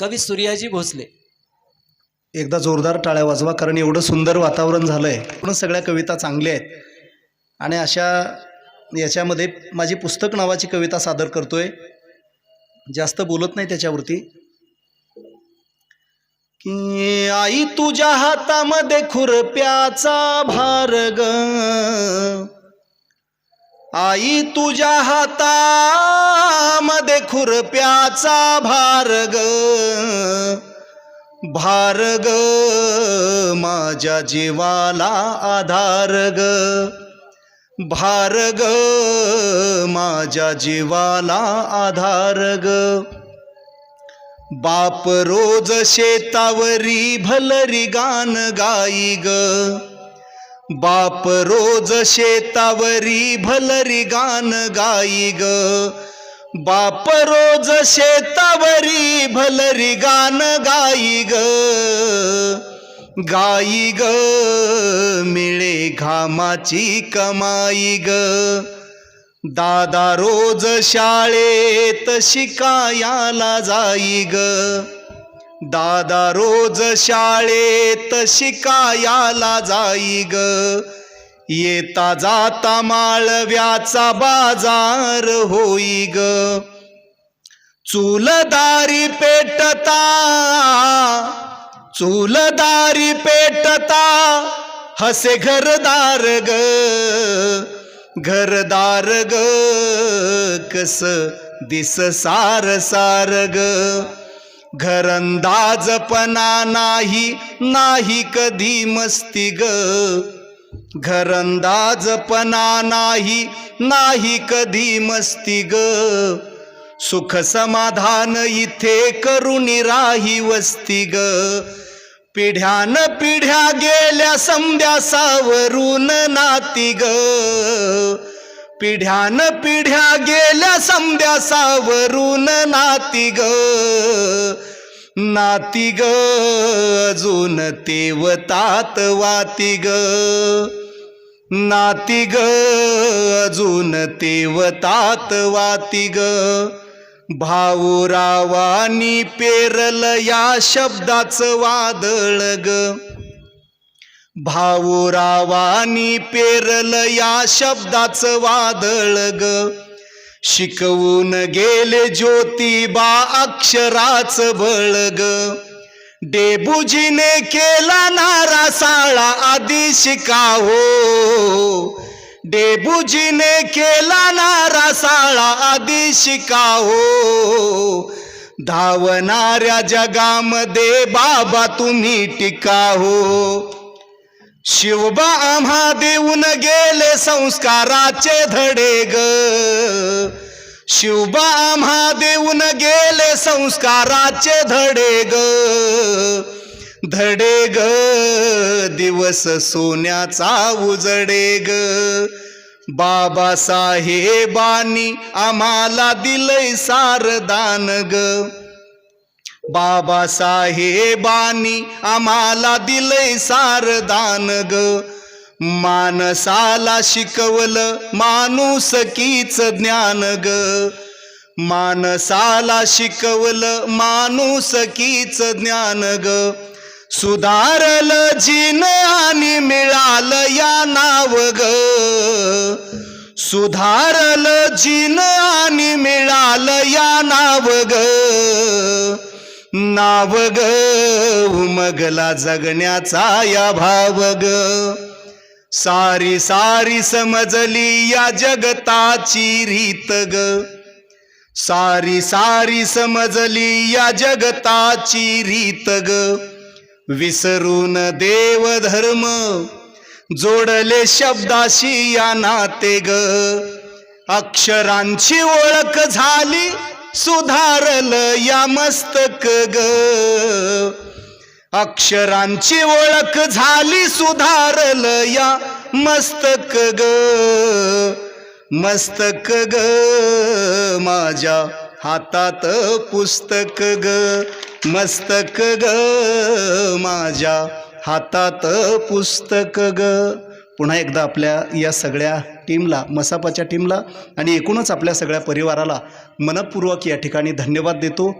कवी सूर्याजी भोसले. एकदा जोरदार टाळ्या वाजवा कारण एवढं सुंदर वातावरण झालं आहे म्हणून सगळ्या कविता चांगल्या आहेत. आणि अशा याच्यामध्ये माझी पुस्तक नावाची कविता सादर करतोय. जास्त बोलत नाही त्याच्यावरती. की आई तुझ्या हातामध्ये खुरप्याचा भार ग. आई तुझ्या हातामध्ये खुरप्याचा भार ग भार ग माझ्या जीवाला आधार ग भार ग माझ्या जीवाला आधार ग बाप रोज शेतावरी भलरी गान गाई ग बाप रोज शेतावरी भलरी गान गाई ग. बाप रोज शेतावरी भलरी गान गाई ग. गाई ग मिळे घामाची कमाई ग. दादा रोज शाळेत शिकायाला जाई ग. दादा रोज शाळेत शिकायाला जाई ग. येता जाता माळव्याचा बाजार होई ग. चूलदारी पेटता चूलदारी पेटता हसे घरदार ग. घरदार ग कस दिस सार सार ग. घरंदाजपणा नाही नाही कधी मस्ती ग. घरंदाजपणा नाही नाही कधी मस्ती ग. सुख समाधान इथे करुणी राही वस्ती ग. पिढ्यान पिढ्या गेल्या समद्या सावरून नाती ग. पिढ्यान पिढ्या गेल्या समद्या सावरून नाती ग. नाती ग अजून तेवतात वाती ग. नाती ग अजून तेवतात वाती ग. भाऊरावानी पेरल या शब्दाचं वादळ ग. भाऊरावानी पेरल या शब्दाचं वादळ ग. शिकवून गेले ज्योतिबा अक्षराच बळग. डेबुजीने केला नारा साळा आधी शिकाहो डेबुजीने केला नारा साळा आधी शिकाहो धावणाऱ्या जगामध्ये बाबा तुम्ही टिकाहो शिवबा आम्हा देऊन गेले संस्काराचे धडे ग. शिवबा आम्हा देऊन गेले संस्काराचे धडे ग. धडे ग दिवस सोन्याचा उजडे ग. बाबासाहेबांनी आम्हाला दिलंय सारदान ग. बाबासाहेबांनी आम्हाला दिलंय सारदान ग. मानसाला शिकवलं माणूसकीच ज्ञान ग. मानसाला शिकवलं माणूसकीच ज्ञान ग. सुधारलं जिन आणि मिळालं या नाव ग. सुधारलं जिन आणि मिळालं या नाव ग. नाव ग उमगला जगण्याचा या भाव ग. सारी सारी समजली या जगताची रीत ग. सारी सारी समजली या जगताची रीत ग. विसरून देव धर्म जोडले शब्दाशी या नाते ग. अक्षरांची ओळख झाली सुधारल या मस्तक ग. अक्षरांची ओळख झाली सुधारल या मस्तक ग. मस्तक ग माझ्या हातात पुस्तक ग. मस्तक ग माझ्या हातात पुस्तक ग. पुन्हा एकदा आपल्या या सगळ्या टीमला मसापाच्या टीमला आणि एकूणच आपल्या सगळ्या परिवाराला मनपूर्वक या ठिकाणी धन्यवाद देतो.